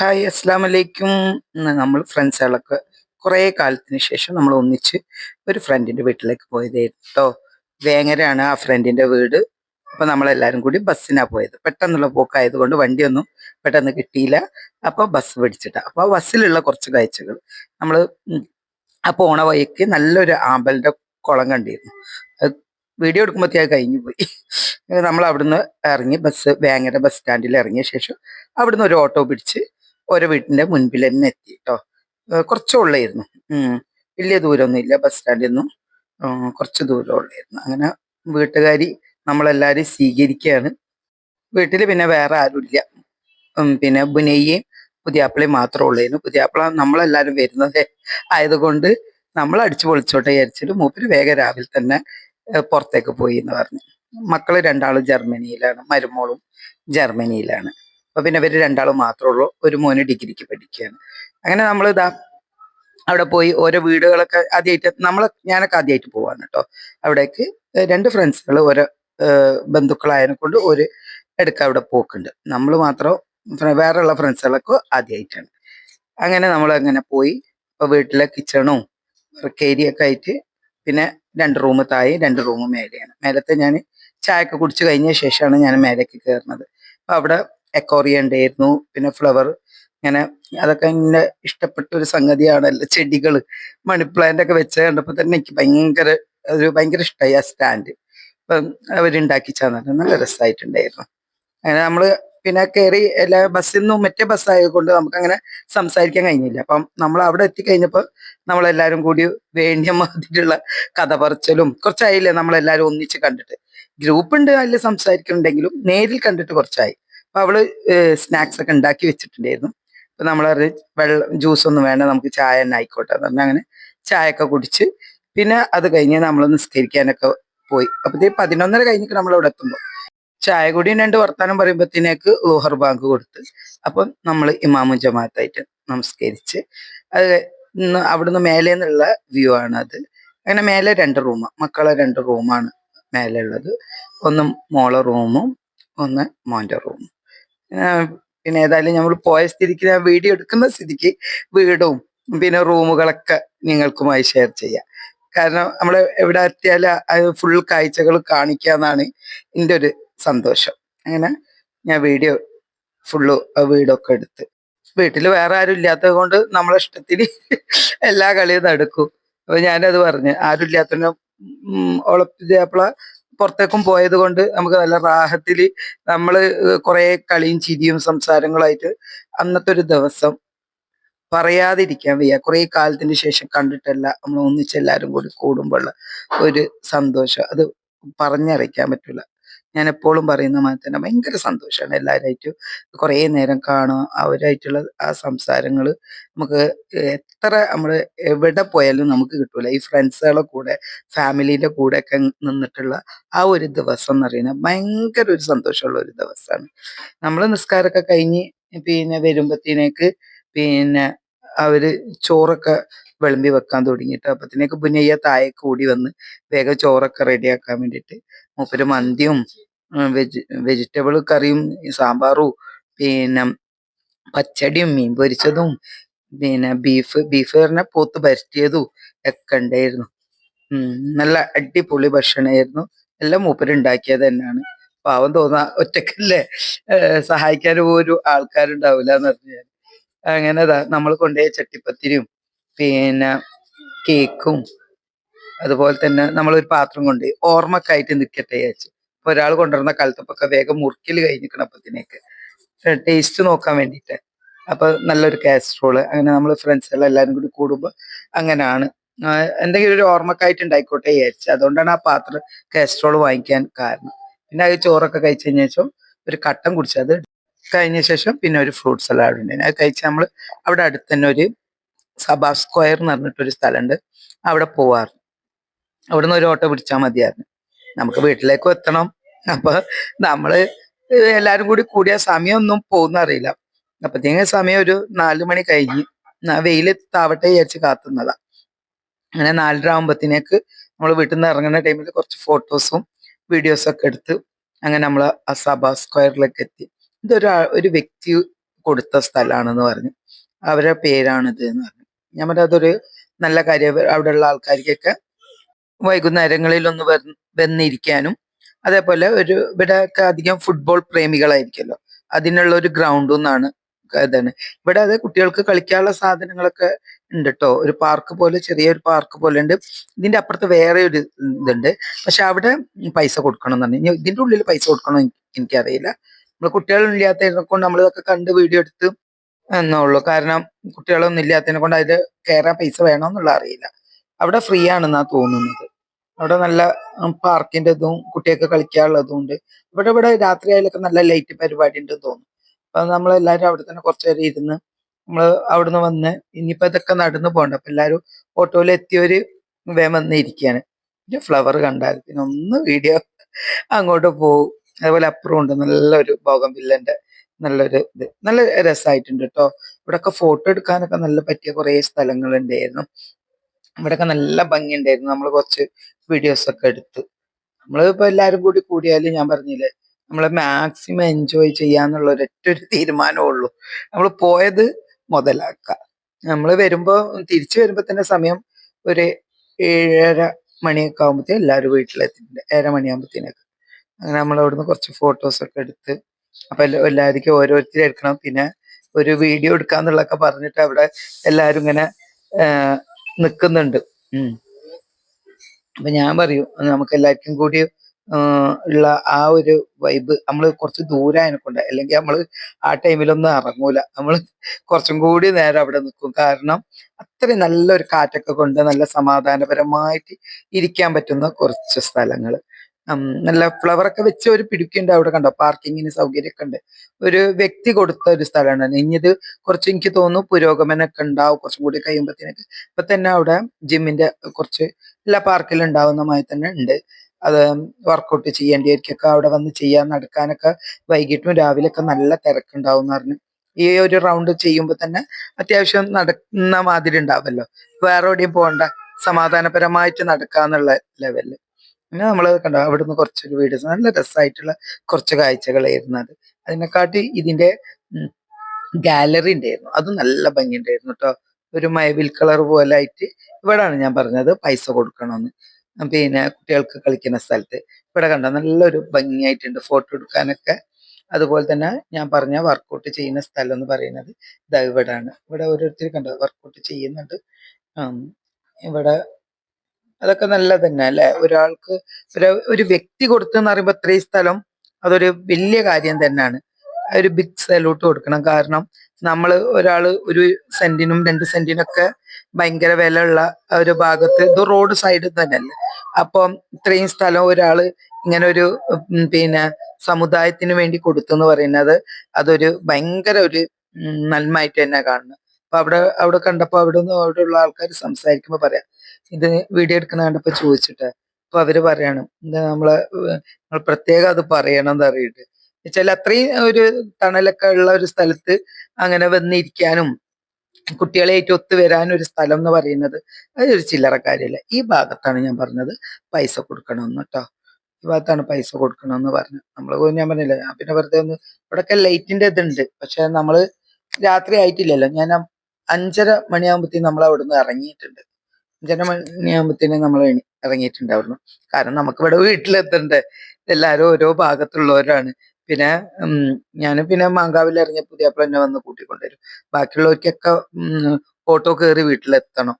Hi അസ്സാം വലൈക്കും നമ്മൾ ഫ്രണ്ട്സുകളൊക്കെ കുറേ കാലത്തിന് ശേഷം നമ്മൾ ഒന്നിച്ച് ഒരു ഫ്രണ്ടിന്റെ വീട്ടിലേക്ക് പോയതായിരുന്നു കേട്ടോ വേങ്ങരാണ് ആ ഫ്രണ്ടിന്റെ വീട്. അപ്പോൾ നമ്മളെല്ലാവരും കൂടി ബസ്സിനാണ് പോയത്. പെട്ടെന്നുള്ള പോക്കായതുകൊണ്ട് വണ്ടിയൊന്നും പെട്ടെന്ന് കിട്ടിയില്ല. അപ്പോൾ ബസ് പിടിച്ചിട്ടാ. അപ്പോൾ ബസ്സിലുള്ള കുറച്ച് കാഴ്ചകൾ നമ്മൾ ആ പോണ വഴിക്ക് നല്ലൊരു ആമ്പലിന്റെ കുളം കണ്ടിരുന്നു. അത് വീഡിയോ എടുക്കുമ്പോഴത്തേ കഴിഞ്ഞു പോയി. നമ്മൾ അവിടുന്ന് ഇറങ്ങി ബസ് വേങ്ങര ബസ് സ്റ്റാൻഡിൽ ഇറങ്ങിയ ശേഷം അവിടുന്ന് ഒരു ഓട്ടോ പിടിച്ച് ഓരോ വീട്ടിന്റെ മുൻപിൽ തന്നെ എത്തി കേട്ടോ കുറച്ച് ഉള്ളായിരുന്നു. വലിയ ദൂരമൊന്നും ഇല്ല ബസ് സ്റ്റാൻഡിൽ നിന്നും കുറച്ച് ദൂരം ഉള്ളായിരുന്നു. അങ്ങനെ വീട്ടുകാരി നമ്മളെല്ലാവരും സ്വീകരിക്കുകയാണ്. വീട്ടിൽ പിന്നെ വേറെ ആരുമില്ല. പിന്നെ ബുനയ്യയും പുതിയാപ്പിളയും മാത്രമേ ഉള്ളായിരുന്നു. പുതിയാപ്പിള നമ്മളെല്ലാവരും വരുന്നത് ആയതുകൊണ്ട് നമ്മൾ അടിച്ചു പൊളിച്ചോട്ടെ വിചാരിച്ചിട്ട് മൂപ്പര് വേഗം രാവിലെ തന്നെ പുറത്തേക്ക് പോയി എന്ന് പറഞ്ഞു. മക്കൾ രണ്ടാളും ജർമ്മനിയിലാണ്. മരുമോളും ജർമ്മനിയിലാണ്. അപ്പൊ പിന്നെ ഇവർ രണ്ടാളും മാത്രമേ ഉള്ളൂ. ഒരു മോന് ഡിഗ്രിക്ക് പഠിക്കുകയാണ്. അങ്ങനെ നമ്മൾ ഇതാ അവിടെ പോയി ഓരോ വീടുകളൊക്കെ ആദ്യമായിട്ട് നമ്മൾ ഞാനൊക്കെ ആദ്യമായിട്ട് പോവാണ് കേട്ടോ. അവിടേക്ക് രണ്ട് ഫ്രണ്ട്സുകൾ ഓരോ ബന്ധുക്കളായതിനെ കൊണ്ട് ഒരു ഇടയ്ക്ക് അവിടെ പോക്കുണ്ട്. നമ്മൾ മാത്രം വേറെയുള്ള ഫ്രണ്ട്സുകളൊക്കെ ആദ്യമായിട്ടാണ് അങ്ങനെ നമ്മൾ അങ്ങനെ പോയി. ഇപ്പൊ വീട്ടിലെ കിച്ചണും വർക്ക് ഏരിയ ഒക്കെ ആയിട്ട് പിന്നെ രണ്ട് റൂം താഴെ രണ്ട് റൂം മേലെയാണ്. മേലത്തെ ഞാൻ ചായയൊക്കെ കുടിച്ച് കഴിഞ്ഞ ശേഷമാണ് ഞാൻ മേലേക്ക് കയറുന്നത്. അപ്പൊ അവിടെ എക്കോറിയ ഉണ്ടായിരുന്നു പിന്നെ ഫ്ലവർ. ഇങ്ങനെ അതൊക്കെ എന്നെ ഇഷ്ടപ്പെട്ട ഒരു സംഗതിയാണ്. ചെടികൾ മണി പ്ലാന്റ് ഒക്കെ വെച്ച് കണ്ടപ്പോ തന്നെ എനിക്ക് ഭയങ്കര ഒരു ഭയങ്കര ഇഷ്ടമായി ആ സ്റ്റാൻഡ്. അപ്പം അവരുണ്ടാക്കി ചെന്നിട്ട് നല്ല രസമായിട്ടുണ്ടായിരുന്നു അങ്ങനെ നമ്മൾ പിന്നെ കയറി എല്ലാ ബസ്സിൽ നിന്നും മറ്റേ ബസ്സായതുകൊണ്ട് നമുക്ക് അങ്ങനെ സംസാരിക്കാൻ കഴിഞ്ഞില്ല. അപ്പം നമ്മൾ അവിടെ എത്തിക്കഴിഞ്ഞപ്പോൾ നമ്മളെല്ലാരും കൂടി വേണ്ടിയ മാതിരിയുള്ള കഥ പറച്ചലും കുറച്ചായില്ലേ നമ്മളെല്ലാരും ഒന്നിച്ച് കണ്ടിട്ട്. ഗ്രൂപ്പ് ഉണ്ട് അതിൽ സംസാരിക്കുന്നുണ്ടെങ്കിലും നേരിൽ കണ്ടിട്ട് കുറച്ചായി. അപ്പൊ അവൾ സ്നാക്സ് ഒക്കെ ഉണ്ടാക്കി വെച്ചിട്ടുണ്ടായിരുന്നു. അപ്പൊ നമ്മളത് വെള്ളം ജ്യൂസ് ഒന്നും വേണ്ട നമുക്ക് ചായ തന്നെ ആയിക്കോട്ടെ എന്ന് പറഞ്ഞാൽ അങ്ങനെ ചായ ഒക്കെ കുടിച്ച് പിന്നെ അത് കഴിഞ്ഞ് നമ്മൾ നിസ്കരിക്കാനൊക്കെ പോയി. അപ്പത്തേ പതിനൊന്നര കഴിഞ്ഞിട്ട് നമ്മൾ അവിടെ എത്തുമ്പോൾ ചായ കൂടി രണ്ട് വർത്താനം പറയുമ്പോഴത്തേക്ക് ലോഹർ ബാങ്ക് കൊടുത്ത് അപ്പം നമ്മൾ ഇമാമു ജമാഅത്തായിട്ട് നമസ്കരിച്ച് അത് അവിടുന്ന് മേലെ നിന്നുള്ള വ്യൂ ആണ് അത് അങ്ങനെ മേലെ രണ്ട് റൂം മക്കളെ രണ്ട് റൂമാണ് മേലെ ഉള്ളത്. ഒന്ന് മോളെ റൂമും ഒന്ന് മോന്റെ റൂമും പിന്നെ ഏതായാലും നമ്മൾ പോയ സ്ഥിതിക്ക് ഞാൻ വീഡിയോ എടുക്കുന്ന സ്ഥിതിക്ക് വീടും പിന്നെ റൂമുകളൊക്കെ നിങ്ങൾക്കുമായി ഷെയർ ചെയ്യാം. കാരണം നമ്മൾ എവിടെ എത്തിയാലും അത് ഫുൾ കാഴ്ചകൾ കാണിക്കുക എന്നാണ് എന്റെ ഒരു സന്തോഷം. അങ്ങനെ ഞാൻ വീഡിയോ ഫുള്ള് വീടൊക്കെ എടുത്ത്. വീട്ടിൽ വേറെ ആരും ഇല്ലാത്തത് കൊണ്ട് നമ്മളെ ഇഷ്ടത്തിന് എല്ലാ കളിയും നടക്കും. അപ്പൊ ഞാനത് പറഞ്ഞു ആരും ഇല്ലാത്തതിനെ ഉളപ്പിച്ചപ്പള പുറത്തേക്കും പോയത് കൊണ്ട് നമുക്ക് നല്ല റാഹത്തിൽ നമ്മൾ കുറെ കളിയും ചിരിയും സംസാരങ്ങളായിട്ട് അന്നത്തെ ഒരു ദിവസം പറയാതിരിക്കാൻ വയ്യ. കുറെ കാലത്തിന് ശേഷം കണ്ടിട്ടല്ല നമ്മൾ ഒന്നിച്ചെല്ലാരും കൂടി കൂടുമ്പോഴുള്ള ഒരു സന്തോഷം. അത് പറഞ്ഞറിയിക്കാൻ പറ്റൂല. ഞാൻ എപ്പോഴും പറയുന്ന മാതിരി തന്നെ ഭയങ്കര സന്തോഷമാണ് എല്ലാവരായിട്ടും. കുറേ നേരം കാണുക അവരായിട്ടുള്ള ആ സംസാരങ്ങൾ നമുക്ക് എത്ര നമ്മൾ എവിടെ പോയാലും നമുക്ക് കിട്ടൂല. ഈ ഫ്രണ്ട്സുകളെ കൂടെ ഫാമിലിയുടെ കൂടെ ഒക്കെ നിന്നിട്ടുള്ള ആ ഒരു ദിവസം എന്ന് പറയുന്നത് ഭയങ്കര ഒരു സന്തോഷമുള്ള ഒരു ദിവസമാണ്. നമ്മൾ നിസ്കാരമൊക്കെ കഴിഞ്ഞ് പിന്നെ വരുമ്പത്തേക്ക് പിന്നെ അവർ ചോറൊക്കെ വിളമ്പി വെക്കാൻ തുടങ്ങിയിട്ട് അപ്പത്തിനേക്ക് പുന്നയ്യ താഴെ കൂടി വന്ന് വേഗം ചോറൊക്കെ റെഡിയാക്കാൻ വേണ്ടിയിട്ട് മൂപ്പര് മന്തിയും വെജ് വെജിറ്റബിൾ കറിയും സാമ്പാറും പിന്നെ പച്ചടിയും മീൻ പൊരിച്ചതും പിന്നെ ബീഫ് ബീഫ് പറഞ്ഞ പോത്ത് പരത്തിയതും ഒക്കെ ഉണ്ടായിരുന്നു. നല്ല അടിപൊളി ഭക്ഷണമായിരുന്നു എല്ലാം മൂപ്പര് ഉണ്ടാക്കിയത് തന്നെയാണ്. പാവം തോന്നാ ഒറ്റക്കല്ലേ സഹായിക്കാൻ പോലും ആൾക്കാരുണ്ടാവില്ല എന്ന് പറഞ്ഞാൽ അങ്ങനെ നമ്മൾ കൊണ്ടുപോയ ചട്ടിപ്പത്തിരിയും പിന്നെ കേക്കും. അതുപോലെ തന്നെ നമ്മളൊരു പാത്രം കൊണ്ട് ഓർമ്മക്കായിട്ട് നിൽക്കട്ടെ വിചാരിച്ചു. അപ്പൊ ഒരാൾ കൊണ്ടുവരുന്ന കലത്തപ്പൊക്കെ വേഗം മുറുക്കിൽ കഴിഞ്ഞിരിക്കണം അപ്പത്തിനേക്ക്. ടേസ്റ്റ് നോക്കാൻ വേണ്ടിയിട്ട്. അപ്പൊ നല്ലൊരു കാസ്ട്രോൾ അങ്ങനെ നമ്മൾ ഫ്രണ്ട്സുകൾ എല്ലാവരും കൂടി കൂടുമ്പോൾ അങ്ങനെയാണ് എന്തെങ്കിലും ഒരു ഓർമ്മക്കായിട്ട് ഉണ്ടായിക്കോട്ടെ വിചാരിച്ചു. അതുകൊണ്ടാണ് ആ പാത്രം കാസ്ട്രോൾ വാങ്ങിക്കാൻ കാരണം. പിന്നെ അത് ചോറൊക്കെ കഴിച്ചു കഴിഞ്ഞ ശേഷം ഒരു കട്ടൻ കുടിച്ചത് കഴിഞ്ഞ ശേഷം പിന്നെ ഒരു ഫ്രൂട്ട് സലാഡ് ഉണ്ടായിരുന്നു. അത് കഴിച്ച് നമ്മൾ അവിടെ അടുത്ത് തന്നെ ഒരു സബാ സ്ക്വയർ എന്ന് പറഞ്ഞിട്ടൊരു സ്ഥലമുണ്ട് അവിടെ പോവാറ് അവിടെ നിന്ന് ഒരു ഓട്ടോ പിടിച്ചാൽ മതിയായിരുന്നു നമുക്ക് വീട്ടിലേക്കും എത്തണം. അപ്പൊ നമ്മൾ എല്ലാരും കൂടി കൂടിയ സമയമൊന്നും പോകുന്ന അറിയില്ല അപ്പത്തേക്ക് സമയം ഒരു നാലു മണി കഴിഞ്ഞ് വെയിൽ താവട്ടെ വിചാരിച്ച് കാത്തുന്നതാ. അങ്ങനെ നാലര ആകുമ്പത്തിനേക്ക് നമ്മൾ വീട്ടിൽ നിന്ന് ഇറങ്ങുന്ന ടൈമിൽ കുറച്ച് ഫോട്ടോസും വീഡിയോസും ഒക്കെ എടുത്ത് അങ്ങനെ നമ്മൾ ആ സഭ സ്ക്വയറിലേക്ക് എത്തി. ഇതൊരു ഒരു വ്യക്തി കൊടുത്ത സ്ഥലമാണെന്ന് പറഞ്ഞു. അവരുടെ പേരാണിത് എന്ന് പറഞ്ഞു. ഞാൻ പറഞ്ഞ അതൊരു നല്ല കാര്യം. അവിടെയുള്ള ആൾക്കാർക്കൊക്കെ വൈകുന്നേരങ്ങളിൽ ഒന്ന് വന്ന് വന്നിരിക്കാനും അതേപോലെ ഒരു ഇവിടെയൊക്കെ അധികം ഫുട്ബോൾ പ്രേമികളായിരിക്കുമല്ലോ. അതിനുള്ള ഒരു ഗ്രൗണ്ട് എന്നാണ് ഇതാണ്. ഇവിടെ അത് കുട്ടികൾക്ക് കളിക്കാനുള്ള സാധനങ്ങളൊക്കെ ഉണ്ട് കേട്ടോ ഒരു പാർക്ക് പോലെ ചെറിയൊരു പാർക്ക് പോലെ ഉണ്ട്. ഇതിന്റെ അപ്പുറത്ത് വേറെ ഒരു ഇതുണ്ട്. പക്ഷെ അവിടെ പൈസ കൊടുക്കണം എന്നാണ്. ഇതിന്റെ ഉള്ളിൽ പൈസ കൊടുക്കണോ എനിക്കറിയില്ല. നമ്മൾ കുട്ടികളില്ലാത്തതിനെ കൊണ്ട് നമ്മളിതൊക്കെ കണ്ട് വീഡിയോ എടുത്ത് എന്നുള്ളൂ. കാരണം കുട്ടികളൊന്നും ഇല്ലാത്തതിനെ കൊണ്ട് അതിൽ കയറാൻ പൈസ വേണമെന്നുള്ള അറിയില്ല. അവിടെ ഫ്രീ ആണെന്നാ തോന്നുന്നത്. അവിടെ നല്ല പാർക്കിന്റെ ഇതും കുട്ടികൾക്ക് കളിക്കാനുള്ളതും ഉണ്ട്. ഇവിടെ ഇവിടെ രാത്രി ആയാലൊക്കെ നല്ല ലൈറ്റ് പരിപാടി ഉണ്ട് തോന്നുന്നു. അപ്പൊ എല്ലാവരും അവിടെ തന്നെ കുറച്ചു നേരം ഇരുന്ന് നമ്മൾ അവിടുന്ന് വന്ന് ഇനിയിപ്പോ ഇതൊക്കെ നടന്നു പോകണ്ട. അപ്പൊ എല്ലാവരും ഓട്ടോയിൽ എത്തിയവര് വേഗം വന്ന് ഇരിക്കുകയാണ് പിന്നെ ഫ്ലവർ കണ്ടാൽ പിന്നെ ഒന്ന് വീഡിയോ അങ്ങോട്ട് പോകും അതുപോലെ അപ്പുറം ഉണ്ട് നല്ലൊരു ഭോഗം വില്ലന്റെ നല്ലൊരു ഇത്. നല്ല രസമായിട്ടുണ്ട് കേട്ടോ ഇവിടെയൊക്കെ ഫോട്ടോ എടുക്കാനൊക്കെ നല്ല പറ്റിയ കുറേ സ്ഥലങ്ങളുണ്ടായിരുന്നു. ഇവിടെയൊക്കെ നല്ല ഭംഗിയുണ്ടായിരുന്നു. നമ്മൾ കുറച്ച് വീഡിയോസ് ഒക്കെ എടുത്ത്. നമ്മളിപ്പോ എല്ലാരും കൂടി കൂടിയാലും ഞാൻ പറഞ്ഞില്ലേ നമ്മൾ മാക്സിമം എൻജോയ് ചെയ്യാന്നുള്ള ഒരൊറ്റ ഒരു തീരുമാനമേ ഉള്ളൂ നമ്മൾ പോയത് മുതലാക്കുക നമ്മൾ വരുമ്പോ തിരിച്ചു വരുമ്പോ തന്നെ സമയം ഒരു ഏഴര മണിയൊക്കെ ആകുമ്പോഴത്തേ എല്ലാവരും വീട്ടിലെത്തിയിട്ടുണ്ട്. ഏഴര മണിയാകുമ്പോഴത്തേനൊക്കെ അങ്ങനെ നമ്മൾ അവിടുന്ന് കുറച്ച് ഫോട്ടോസൊക്കെ എടുത്ത് അപ്പൊ എല്ലാ- എല്ലാവർക്കും ഓരോരുത്തരും എടുക്കണം. പിന്നെ ഒരു വീഡിയോ എടുക്കാന്നുള്ളതൊക്കെ പറഞ്ഞിട്ട് അവിടെ എല്ലാരും ഇങ്ങനെ നിൽക്കുന്നുണ്ട് ഉം. അപ്പൊ ഞാൻ പറയും നമുക്ക് എല്ലാവർക്കും കൂടി ഉള്ള ആ ഒരു വൈബ് നമ്മൾ കുറച്ച് ദൂരം കൊണ്ട് അല്ലെങ്കിൽ നമ്മൾ ആ ടൈമിലൊന്നും ഇറങ്ങൂല. നമ്മൾ കുറച്ചും കൂടി നേരം അവിടെ നിൽക്കും കാരണം അത്രയും നല്ലൊരു കാറ്റൊക്കെ കൊണ്ട് നല്ല സമാധാനപരമായിട്ട് ഇരിക്കാൻ പറ്റുന്ന കുറച്ച് സ്ഥലങ്ങൾ നല്ല ഫ്ലവർ ഒക്കെ വെച്ച് ഒരു പിടിക്കുന്നുണ്ട് അവിടെ കണ്ടോ? പാർക്കിങ്ങിന് സൗകര്യമൊക്കെ ഉണ്ട്. ഒരു വ്യക്തി കൊടുത്ത ഒരു സ്ഥലമാണ്. ഇനിയത് കുറച്ച് എനിക്ക് തോന്നുന്നു പുരോഗമനമൊക്കെ ഉണ്ടാവും. കുറച്ചും കൂടി കഴിയുമ്പോഴത്തേനൊക്കെ ഇപ്പൊ തന്നെ അവിടെ ജിമ്മിന്റെ കുറച്ച് എല്ലാ പാർക്കിലും ഉണ്ടാവുന്നമായി തന്നെ ഉണ്ട്. അത് വർക്കൗട്ട് ചെയ്യേണ്ടിയായിരിക്കൊക്കെ അവിടെ വന്ന് ചെയ്യാൻ നടക്കാനൊക്കെ വൈകിട്ടും രാവിലെ ഒക്കെ നല്ല തിരക്കുണ്ടാവും എന്ന് പറഞ്ഞു. ഈ ഒരു റൗണ്ട് ചെയ്യുമ്പോൾ തന്നെ അത്യാവശ്യം നടക്കുന്ന മാതിരി ഉണ്ടാവല്ലോ. വേറെ എവിടെയും പോകണ്ട. സമാധാനപരമായിട്ട് നടക്കാന്നുള്ള ലെവലിൽ പിന്നെ നമ്മൾ കണ്ടോ അവിടുന്ന് കുറച്ചൊരു വീഡിയോസ് നല്ല രസമായിട്ടുള്ള കുറച്ച് കാഴ്ചകളായിരുന്നു അത് അതിനെക്കാട്ടി ഇതിന്റെ ഗാലറി ഉണ്ടായിരുന്നു. അത് നല്ല ഭംഗി ഉണ്ടായിരുന്നു കേട്ടോ. ഒരു മയവിൽ കളർ പോലെ ആയിട്ട് ഇവിടാണ് ഞാൻ പറഞ്ഞത് പൈസ കൊടുക്കണമെന്ന് പിന്നെ കുട്ടികൾക്ക് കളിക്കുന്ന സ്ഥലത്ത്. ഇവിടെ കണ്ടോ നല്ലൊരു ഭംഗിയായിട്ടുണ്ട് ഫോട്ടോ എടുക്കാനൊക്കെ. അതുപോലെ തന്നെ ഞാൻ പറഞ്ഞ വർക്കൗട്ട് ചെയ്യുന്ന സ്ഥലം എന്ന് പറയുന്നത് ഇതാ ഇവിടാണ്. ഇവിടെ ഓരോരുത്തർ കണ്ടോ വർക്കൗട്ട് ചെയ്യുന്നുണ്ട്. ഇവിടെ അതൊക്കെ നല്ലത് തന്നെ അല്ലെ? ഒരാൾക്ക് ഒരു വ്യക്തി കൊടുത്തെന്ന് പറയുമ്പോൾ ഇത്രയും സ്ഥലം അതൊരു വലിയ കാര്യം തന്നെയാണ്. ഒരു ബിഗ് സല്യൂട്ട് കൊടുക്കണം. കാരണം നമ്മൾ ഒരാൾ ഒരു സെന്റിനും രണ്ട് സെന്റിനൊക്കെ ഭയങ്കര വിലയുള്ള ഒരു ഭാഗത്ത് ഇത് റോഡ് സൈഡിൽ തന്നെയല്ലേ? അപ്പം ഇത്രയും സ്ഥലം ഒരാൾ ഇങ്ങനെ ഒരു പിന്നെ സമുദായത്തിന് വേണ്ടി കൊടുത്തെന്ന് പറയുന്നത് അതൊരു ഭയങ്കര ഒരു നന്മയായിട്ട് തന്നെ കാണുന്നു. അപ്പൊ അവിടെ അവിടെ കണ്ടപ്പോ അവിടെ നിന്ന് അവിടെയുള്ള ആൾക്കാർ സംസാരിക്കുമ്പോ പറയാം ഇത് വീഡിയോ എടുക്കുന്ന കണ്ടപ്പോ ചോദിച്ചിട്ട്. അപ്പൊ അവർ പറയണം നമ്മളെ നമ്മൾ നിങ്ങൾ പ്രത്യേകം അത് പറയണം എന്ന് അറിയിട്ട് വെച്ചാൽ അത്രയും ഒരു തണലൊക്കെ ഉള്ള ഒരു സ്ഥലത്ത് അങ്ങനെ വന്നിരിക്കാനും ഒത്തു വരാൻ ഒരു സ്ഥലം എന്ന് പറയുന്നത് അതൊരു ചില്ലറ കാര്യമല്ല ഈ ഭാഗത്താണ് ഞാൻ പറഞ്ഞത് പൈസ കൊടുക്കണമെന്ന് കേട്ടോ ഈ ഭാഗത്താണ് പൈസ കൊടുക്കണമെന്ന് പറഞ്ഞു നമ്മൾ ഞാൻ പറഞ്ഞില്ല ഞാൻ പിന്നെ വെറുതെ ഒന്ന് ഇവിടെയൊക്കെ ലൈറ്റിന്റെ ഇതുണ്ട്. പക്ഷെ നമ്മൾ രാത്രി ആയിട്ടില്ലല്ലോ. ഞാൻ അഞ്ചര മണിയാകുമ്പോഴത്തേക്കും നമ്മൾ അവിടെ നിന്ന് ഇറങ്ങിയിട്ടുണ്ട്. അഞ്ചര നമ്മൾ ഇറങ്ങിയിട്ടുണ്ടായിരുന്നു. കാരണം നമുക്കിവിടെ വീട്ടിലെത്തണ്ടേ. എല്ലാവരും ഓരോ ഭാഗത്തുള്ളവരാണ്. പിന്നെ ഞാൻ പിന്നെ മാങ്കാവിൽ ഇറങ്ങിയ പുതിയപ്പോൾ എന്നെ വന്ന് കൂട്ടിക്കൊണ്ടുവരും. ബാക്കിയുള്ളവർക്കൊക്കെ ഓട്ടോ കയറി വീട്ടിലെത്തണം.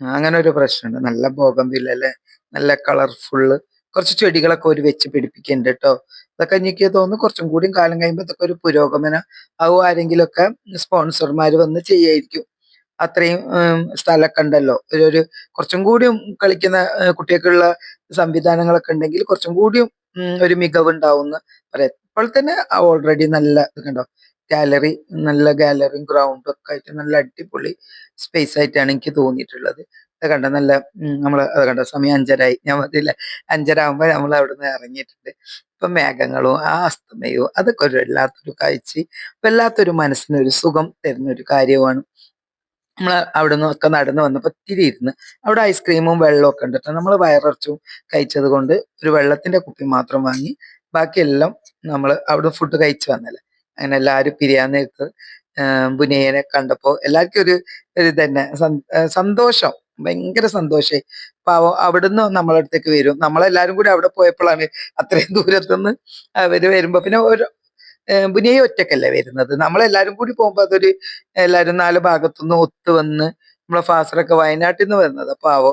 അങ്ങനെ ഒരു പ്രശ്നമുണ്ട്. നല്ല ബോഗംവില്ല അല്ലേ നല്ല കളർഫുള്ള്. കുറച്ച് ചെടികളൊക്കെ ഒരു വെച്ച് പിടിപ്പിക്കുന്നുണ്ട് കേട്ടോ ഇതൊക്കെ എനിക്ക് തോന്നുന്നു കുറച്ചും കൂടി കാലം കഴിയുമ്പോൾ ഒരു പുരോഗമനം ആവും ആരെങ്കിലുമൊക്കെ സ്പോൺസർമാർ വന്ന് ചെയ്യായിരിക്കും. അത്രയും സ്ഥലമൊക്കെ ഉണ്ടല്ലോ. ഒരു കുറച്ചും കൂടിയും കളിക്കുന്ന കുട്ടികൾക്കുള്ള സംവിധാനങ്ങളൊക്കെ ഉണ്ടെങ്കിൽ കുറച്ചും കൂടിയും ഒരു മികവ് ഉണ്ടാവും പറയാം. ഇപ്പോൾ തന്നെ ഓൾറെഡി നല്ല ഇതുണ്ടോ? ഗാലറി നല്ല ഗാലറിയും ഗ്രൗണ്ടും ഒക്കെ ആയിട്ട് നല്ല അടിപൊളി സ്പേസ് ആയിട്ടാണ് എനിക്ക് തോന്നിയിട്ടുള്ളത്. അത് കണ്ട നല്ല നമ്മൾ അത് കണ്ട സമയം അഞ്ചരായി. ഞാൻ മതിയില്ല അഞ്ചര ആകുമ്പോൾ നമ്മൾ അവിടുന്ന് ഇറങ്ങിയിട്ടുണ്ട്. ഇപ്പൊ മേഘങ്ങളും ആ അസ്തമയവും അതൊക്കെ ഒരു വല്ലാത്തൊരു കാഴ്ച വല്ലാത്തൊരു മനസ്സിനൊരു സുഖം തരുന്ന ഒരു കാര്യമാണ് നമ്മൾ അവിടെ നിന്നൊക്കെ നടന്നു വന്നപ്പോൾ തിരി ഇരുന്ന് അവിടെ ഐസ്ക്രീമും വെള്ളവും ഒക്കെ ഉണ്ട്. നമ്മൾ വയറച്ചും കഴിച്ചത് കൊണ്ട് ഒരു വെള്ളത്തിന്റെ കുപ്പി മാത്രം വാങ്ങി ബാക്കിയെല്ലാം നമ്മൾ അവിടെ ഫുഡ് കഴിച്ചു വന്നല്ലേ. അങ്ങനെ എല്ലാവരും പിരിയാൻ നേരത്ത് ബുനേനെ കണ്ടപ്പോ എല്ലാവർക്കും ഒരു ഒരു തന്നെ സന്തോഷം. ഭയങ്കര സന്തോഷമായി പാവം അവിടുന്ന് നമ്മളെ അടുത്തേക്ക് വരും. നമ്മളെല്ലാരും കൂടി അവിടെ പോയപ്പോഴാണ് അത്രയും ദൂരത്തുനിന്ന് അവർ വരുമ്പോ. പിന്നെ ഒരു ബുനിയ ഒറ്റക്കല്ലേ വരുന്നത്? നമ്മളെല്ലാരും കൂടി പോകുമ്പോ അതൊരു എല്ലാരും നാല് ഭാഗത്തുനിന്ന് ഒത്തു വന്ന് നമ്മളെ ഫാസറൊക്കെ വയനാട്ടിൽ നിന്ന് വരുന്നത് പാവോ.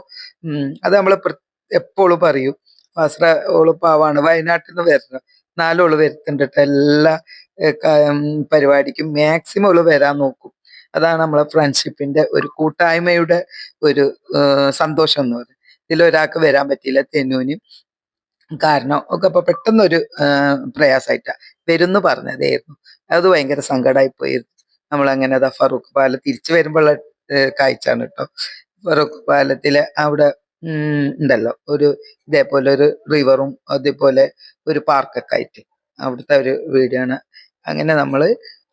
അത് നമ്മളെ എപ്പോഴും പറയും. ഫാസറ ഓൾ പാവാണ് വയനാട്ടിൽ നിന്ന് വരുന്നത്. നാലോൾ വരുത്തുന്നുണ്ട് കേട്ടോ എല്ലാ പരിപാടിക്കും മാക്സിമം ഓൾ വരാൻ നോക്കും. അതാണ് നമ്മളെ ഫ്രണ്ട്ഷിപ്പിന്റെ ഒരു കൂട്ടായ്മയുടെ ഒരു സന്തോഷം എന്ന് പറയുന്നത്. ഇതിലൊരാൾക്ക് വരാൻ പറ്റിയില്ല തെന്നൂന് കാരണം ഒക്കെ അപ്പൊ പെട്ടെന്നൊരു പ്രയാസമായിട്ടാ വരുന്നു പറഞ്ഞതായിരുന്നു. അത് ഭയങ്കര സങ്കടമായി പോയിരുന്നു. നമ്മൾ അങ്ങനെ അതാ ഫറൂഖ് പാല തിരിച്ചു വരുമ്പോഴുള്ള കാഴ്ചയാണ് കേട്ടോ. ഫറൂഖ് പാലത്തിലെ അവിടെ ഉണ്ടല്ലോ. ഒരു ഇതേപോലെ ഒരു റിവറും അതേപോലെ ഒരു പാർക്കൊക്കെ ആയിട്ട് അവിടുത്തെ ഒരു വീടാണ്. അങ്ങനെ നമ്മൾ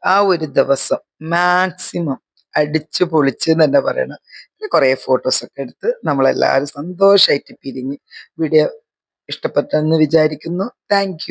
ആ ഒരു ദിവസം മാക്സിമം അടിച്ചു പൊളിച്ച് തന്നെ പറയണം കുറെ ഫോട്ടോസ് ഒക്കെ എടുത്ത് നമ്മളെല്ലാരും സന്തോഷമായിട്ട് പിരിഞ്ഞ് വീഡിയോ ഇഷ്ടപ്പെട്ടെന്ന് വിചാരിക്കുന്നു. താങ്ക്